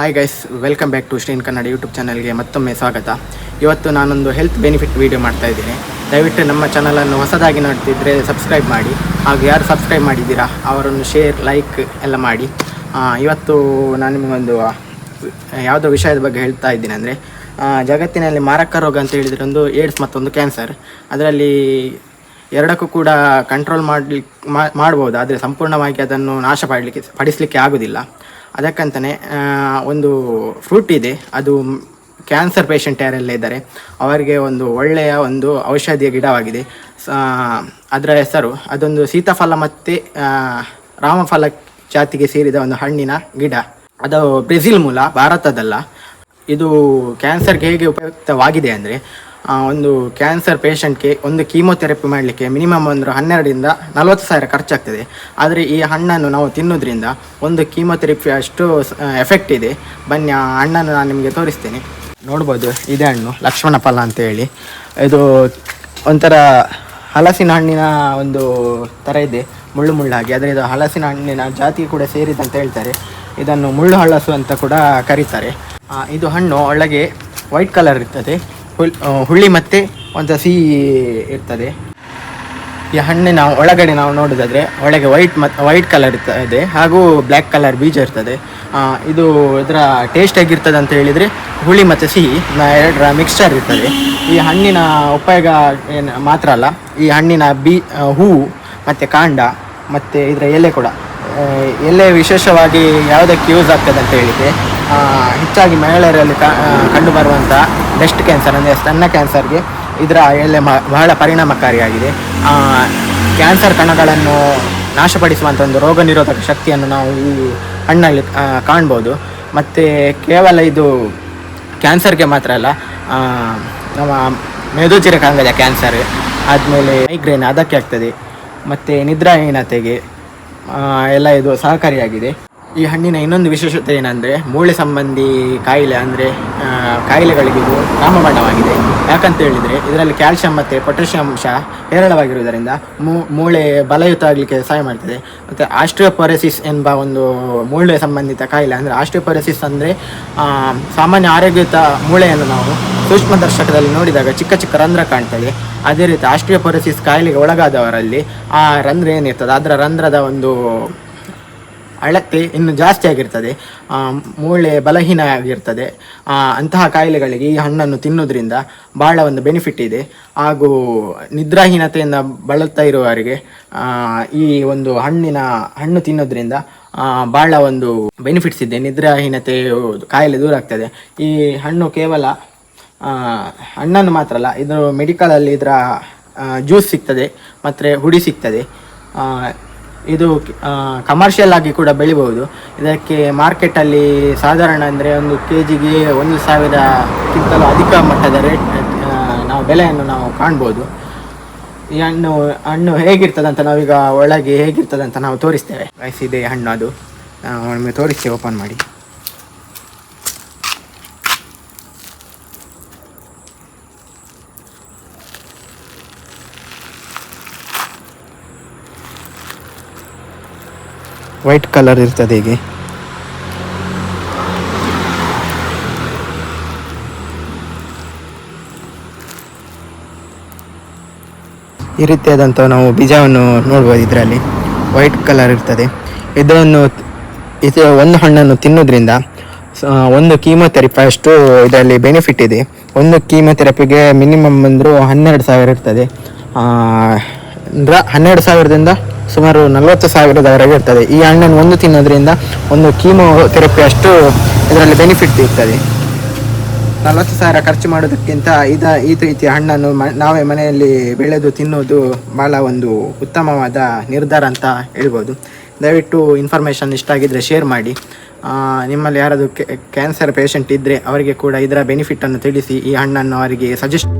Hi guys welcome back to Shreen Kannada YouTube ಚಾನಲ್ಗೆ ಮತ್ತೊಮ್ಮೆ ಸ್ವಾಗತ. ಇವತ್ತು ನಾನೊಂದು ಹೆಲ್ತ್ ಬೆನಿಫಿಟ್ ವೀಡಿಯೋ ಮಾಡ್ತಾ ಇದ್ದೀನಿ. ದಯವಿಟ್ಟು ನಮ್ಮ ಚಾನಲನ್ನು ಹೊಸದಾಗಿ ನೋಡ್ತಿದ್ರೆ ಸಬ್ಸ್ಕ್ರೈಬ್ ಮಾಡಿ. ಹಾಗೂ ಯಾರು ಸಬ್ಸ್ಕ್ರೈಬ್ ಮಾಡಿದ್ದೀರಾ, ಅವರನ್ನು ಶೇರ್ ಲೈಕ್ ಎಲ್ಲ ಮಾಡಿ. ಇವತ್ತು ನಾನು ನಿಮಗೊಂದು ಯಾವುದೋ ವಿಷಯದ ಬಗ್ಗೆ ಹೇಳ್ತಾ ಇದ್ದೀನಿ ಅಂದರೆ ಜಗತ್ತಿನಲ್ಲಿ ಮಾರಕ ರೋಗ ಅಂತ ಹೇಳಿದರೆ ಒಂದು ಏಡ್ಸ್ ಮತ್ತೊಂದು ಕ್ಯಾನ್ಸರ್ ಅದರಲ್ಲಿ ಎರಡಕ್ಕೂ ಕೂಡ ಕಂಟ್ರೋಲ್ ಮಾಡಲಿಕ್ಕೆ ಮಾಡ್ಬೋದು, ಆದರೆ ಸಂಪೂರ್ಣವಾಗಿ ಅದನ್ನು ನಾಶ ಪಡಲಿಕ್ಕೆ ಪಡಿಸಲಿಕ್ಕೆ ಆಗೋದಿಲ್ಲ. ಅದಕ್ಕಂತಲೇ ಒಂದು ಫ್ರೂಟ್ ಇದೆ, ಅದು ಕ್ಯಾನ್ಸರ್ ಪೇಷಂಟ್ ಯಾರೆಲ್ಲ ಇದ್ದಾರೆ, ಅವರಿಗೆ ಒಂದು ಒಳ್ಳೆಯ ಒಂದು ಔಷಧಿಯ ಗಿಡವಾಗಿದೆ. ಅದರ ಹೆಸರು, ಅದೊಂದು ಸೀತಾಫಲ ಮತ್ತು ರಾಮಫಲ ಜಾತಿಗೆ ಸೇರಿದ ಒಂದು ಹಣ್ಣಿನ ಗಿಡ. ಅದು ಬ್ರೆಜಿಲ್ ಮೂಲ, ಭಾರತದಲ್ಲ. ಇದು ಕ್ಯಾನ್ಸರ್ಗೆ ಹೇಗೆ ಉಪಯುಕ್ತವಾಗಿದೆ ಅಂದರೆ ಒಂದು ಕ್ಯಾನ್ಸರ್ ಪೇಷಂಟ್ಗೆ ಒಂದು ಕೀಮೋಥೆರಪಿ ಮಾಡಲಿಕ್ಕೆ ಮಿನಿಮಮ್ ಒಂದು ಹನ್ನೆರಡರಿಂದ ನಲವತ್ತು ಸಾವಿರ ಖರ್ಚಾಗ್ತದೆ. ಆದರೆ ಈ ಹಣ್ಣನ್ನು ನಾವು ತಿನ್ನೋದ್ರಿಂದ ಒಂದು ಕೀಮೋಥೆರಪಿ ಅಷ್ಟು ಎಫೆಕ್ಟ್ ಇದೆ. ಬನ್ನಿ, ಆ ಹಣ್ಣನ್ನು ನಾನು ನಿಮಗೆ ತೋರಿಸ್ತೇನೆ. ನೋಡ್ಬೋದು, ಇದೆ ಹಣ್ಣು, ಲಕ್ಷ್ಮಣ ಫಲ ಅಂತೇಳಿ ಇದು ಒಂಥರ ಹಲಸಿನ ಹಣ್ಣಿನ ಒಂದು ಥರ ಇದೆ, ಮುಳ್ಳು ಮುಳ್ಳಾಗಿ. ಆದರೆ ಇದು ಹಲಸಿನ ಹಣ್ಣಿನ ಜಾತಿ ಕೂಡ ಸೇರಿದೆ ಸೇರಿದಂತ ಹೇಳ್ತಾರೆ. ಇದನ್ನು ಮುಳ್ಳು ಹಳಸು ಅಂತ ಕೂಡ ಕರೀತಾರೆ. ಇದು ಹಣ್ಣು ಒಳಗೆ ವೈಟ್ ಕಲರ್ ಇರ್ತದೆ. ಆ, ಹುಳಿ ಮತ್ತೆ ಒಂದು ಸಿಹಿ ಇರ್ತದೆ. ಈ ಹಣ್ಣಿನ ಒಳಗಡೆ ನಾವು ನೋಡೋದಾದ್ರೆ ಒಳಗೆ ವೈಟ್ ಮತ್ತು ವೈಟ್ ಕಲರ್ ಇರ್ತದೆ ಹಾಗೂ ಬ್ಲ್ಯಾಕ್ ಕಲರ್ ಬೀಜ ಇರ್ತದೆ. ಇದು ಇದರ ಟೇಸ್ಟ್ ಆಗಿರ್ತದೆ ಅಂತ ಹೇಳಿದರೆ ಹುಳಿ ಮತ್ತು ಸಿಹಿ ಎರಡರ ಮಿಕ್ಸ್ಚರ್ ಇರ್ತದೆ. ಈ ಹಣ್ಣಿನ ಉಪಯೋಗ ಏನು ಮಾತ್ರ ಅಲ್ಲ ಈ ಹಣ್ಣಿನ ಬೀ ಹೂವು ಮತ್ತು ಕಾಂಡ ಮತ್ತು ಇದರ ಎಲೆ ಕೂಡ. ಎಲೆ ವಿಶೇಷವಾಗಿ ಯಾವುದಕ್ಕೆ ಯೂಸ್ ಆಗ್ತದೆ ಅಂತ ಹೇಳಿದರೆ ಹೆಚ್ಚಾಗಿ ಮಹಿಳೆಯರಲ್ಲಿ ಕಂಡು ಕಂಡುಬರುವಂಥ ಬ್ರೆಸ್ಟ್ ಕ್ಯಾನ್ಸರ್ ಅಂದರೆ ಸ್ತನ್ನ ಕ್ಯಾನ್ಸರ್ಗೆ ಇದರ ಎಲೆ ಬಹಳ ಪರಿಣಾಮಕಾರಿಯಾಗಿದೆ. ಕ್ಯಾನ್ಸರ್ ಕಣಗಳನ್ನು ನಾಶಪಡಿಸುವಂಥ ಒಂದು ರೋಗ ನಿರೋಧಕ ಶಕ್ತಿಯನ್ನು ನಾವು ಈ ಹಣ್ಣಲ್ಲಿ ಕಾಣ್ಬೋದು. ಮತ್ತು ಕೇವಲ ಇದು ಕ್ಯಾನ್ಸರ್ಗೆ ಮಾತ್ರ ಅಲ್ಲ ನಮ್ಮ ಮೇದೋಜಿರಕಾಂಗದ ಕ್ಯಾನ್ಸರ್ ಆದಮೇಲೆ ಮೈಗ್ರೇನ್ ಅದಕ್ಕೆ ಆಗ್ತದೆ. ಮತ್ತು ನಿದ್ರಾಹೀನತೆಗೆ ಎಲ್ಲ ಇದು ಸಹಕಾರಿಯಾಗಿದೆ. ಈ ಹಣ್ಣಿನ ಇನ್ನೊಂದು ವಿಶೇಷತೆ ಏನಂದರೆ, ಮೂಳೆ ಸಂಬಂಧಿ ಕಾಯಿಲೆ ಅಂದರೆ ಕಾಯಿಲೆಗಳಿಗೆ ಇದು ರಾಮಬಣ್ಣವಾಗಿದೆ ಯಾಕಂತ ಹೇಳಿದ್ರೆ, ಇದರಲ್ಲಿ ಕ್ಯಾಲ್ಸಿಯಂ ಮತ್ತು ಪೊಟ್ಯಾಷಿಯಂ ಅಂಶ ಹೇರಳವಾಗಿರುವುದರಿಂದ ಮೂಳೆ ಬಲಯುತ ಆಗಲಿಕ್ಕೆ ಸಹಾಯ ಮಾಡ್ತದೆ. ಮತ್ತು ಆಸ್ಟ್ರಿಯೋಪೊರೆಸಿಸ್ ಎಂಬ ಒಂದು ಮೂಳೆ ಸಂಬಂಧಿತ ಕಾಯಿಲೆ ಅಂದರೆ ಆಸ್ಟ್ರಿಯೋಪೊರೆಸಿಸ್ ಅಂದರೆ ಸಾಮಾನ್ಯ ಆರೋಗ್ಯಯುತ ಮೂಳೆಯನ್ನು ನಾವು ಸೂಕ್ಷ್ಮದರ್ಶಕದಲ್ಲಿ ನೋಡಿದಾಗ ಚಿಕ್ಕ ಚಿಕ್ಕ ರಂಧ್ರ ಕಾಣ್ತದೆ. ಅದೇ ರೀತಿ ಆಸ್ಟ್ರಿಯೋಪೊರೆಸಿಸ್ ಕಾಯಿಲೆಗೆ ಒಳಗಾದವರಲ್ಲಿ ಆ ರಂಧ್ರ ಏನಿರ್ತದೆ, ಅದರ ರಂಧ್ರದ ಒಂದು ಅಳತೆ ಇನ್ನು ಜಾಸ್ತಿ ಆಗಿರ್ತದೆ ಮೂಳೆ ಬಲಹೀನ ಆಗಿರ್ತದೆ. ಅಂತಹ ಕಾಯಿಲೆಗಳಿಗೆ ಈ ಹಣ್ಣನ್ನು ತಿನ್ನೋದ್ರಿಂದ ಬಹಳ ಒಂದು ಬೆನಿಫಿಟ್ ಇದೆ. ಹಾಗೂ ನಿದ್ರಾಹೀನತೆಯಿಂದ ಬಳಲ್ತಾ ಇರುವವರಿಗೆ ಈ ಒಂದು ಹಣ್ಣಿನ, ಹಣ್ಣು ತಿನ್ನೋದ್ರಿಂದ ಭಾಳ ಒಂದು ಬೆನಿಫಿಟ್ಸ್ ಇದೆ. ನಿದ್ರಾಹೀನತೆ ಕಾಯಿಲೆ ದೂರ ಆಗ್ತದೆ. ಈ ಹಣ್ಣು ಕೇವಲ ಹಣ್ಣನ್ನು ಮಾತ್ರ ಅಲ್ಲ ಇದು ಮೆಡಿಕಲಲ್ಲಿ ಇದರ ಜ್ಯೂಸ್ ಸಿಗ್ತದೆ, ಮತ್ತು ಹುಡಿ ಸಿಗ್ತದೆ. ಇದು ಕಮರ್ಷಿಯಲ್ ಆಗಿ ಕೂಡ ಬೆಳಿಬಹುದು. ಇದಕ್ಕೆ ಮಾರ್ಕೆಟಲ್ಲಿ ಸಾಧಾರಣ ಅಂದರೆ ಒಂದು ಕೆ ಜಿಗೆ ಒಂದು ಸಾವಿರಕ್ಕಿಂತಲೂ ಅಧಿಕ ಮಟ್ಟದ ರೇಟ್ ನಾವು ಬೆಲೆಯನ್ನು ನಾವು ಕಾಣ್ಬೋದು. ಈ ಹಣ್ಣು ಹಣ್ಣು ಹೇಗಿರ್ತದೆ ಅಂತ ನಾವೀಗ ಒಳಗೆ ಹೇಗಿರ್ತದೆ ಅಂತ ನಾವು ತೋರಿಸ್ತೇವೆ. ವಯಸ್ಸಿದೆ ಹಣ್ಣು ಅದು. ನಾವು ಒಮ್ಮೆ ತೋರಿಸ್ತೇವೆ ಓಪನ್ ಮಾಡಿ. ವೈಟ್ ಕಲರ್ ಇರ್ತದೆ ಹೀಗೆ. ಈ ರೀತಿಯಾದಂಥ ನಾವು ಬೀಜವನ್ನು ನೋಡ್ಬೋದು ಇದರಲ್ಲಿ. ವೈಟ್ ಕಲರ್ ಇರ್ತದೆ. ಇದನ್ನು ಇದು ಒಂದು ಹಣ್ಣನ್ನು ತಿನ್ನೋದ್ರಿಂದ ಒಂದು ಕೀಮೋಥೆರಪಿ ಅಷ್ಟು ಇದರಲ್ಲಿ ಬೆನಿಫಿಟ್ ಇದೆ. ಒಂದು ಕೀಮೋಥೆರಪಿಗೆ ಮಿನಿಮಮ್ ಅಂದರೂ ಹನ್ನೆರಡು ಸಾವಿರ ಇರ್ತದೆ. ಅಂದ್ರೆ ಹನ್ನೆರಡು ಸಾವಿರದಿಂದ ಸುಮಾರು ನಲವತ್ತು ಸಾವಿರದವರೆಗೆ ಇರ್ತದೆ. ಈ ಹಣ್ಣನ್ನು ಒಂದು ತಿನ್ನೋದ್ರಿಂದ ಒಂದು ಕೀಮೋಥೆರಪಿ ಅಷ್ಟು ಇದರಲ್ಲಿ ಬೆನಿಫಿಟ್ ಇರ್ತದೆ ನಲವತ್ತು ಸಾವಿರ ಖರ್ಚು ಮಾಡೋದಕ್ಕಿಂತ ಇದ, ಈ ರೀತಿಯ ಹಣ್ಣನ್ನು ಮ, ನಾವೇ ಮನೆಯಲ್ಲಿ ಬೆಳೆದು ತಿನ್ನೋದು ಭಾಳ ಒಂದು ಉತ್ತಮವಾದ ನಿರ್ಧಾರ ಅಂತ ಹೇಳ್ಬೋದು. ದಯವಿಟ್ಟು ಇನ್ಫಾರ್ಮೇಷನ್ ಇಷ್ಟ ಆಗಿದ್ದರೆ ಶೇರ್ ಮಾಡಿ. ನಿಮ್ಮಲ್ಲಿ ಯಾರಾದರೂ ಕ್ಯಾನ್ಸರ್ ಪೇಷಂಟ್ ಇದ್ದರೆ ಅವರಿಗೆ ಕೂಡ ಇದರ ಬೆನಿಫಿಟನ್ನು ತಿಳಿಸಿ, ಈ ಹಣ್ಣನ್ನು ಅವರಿಗೆ ಸಜೆಸ್ಟ್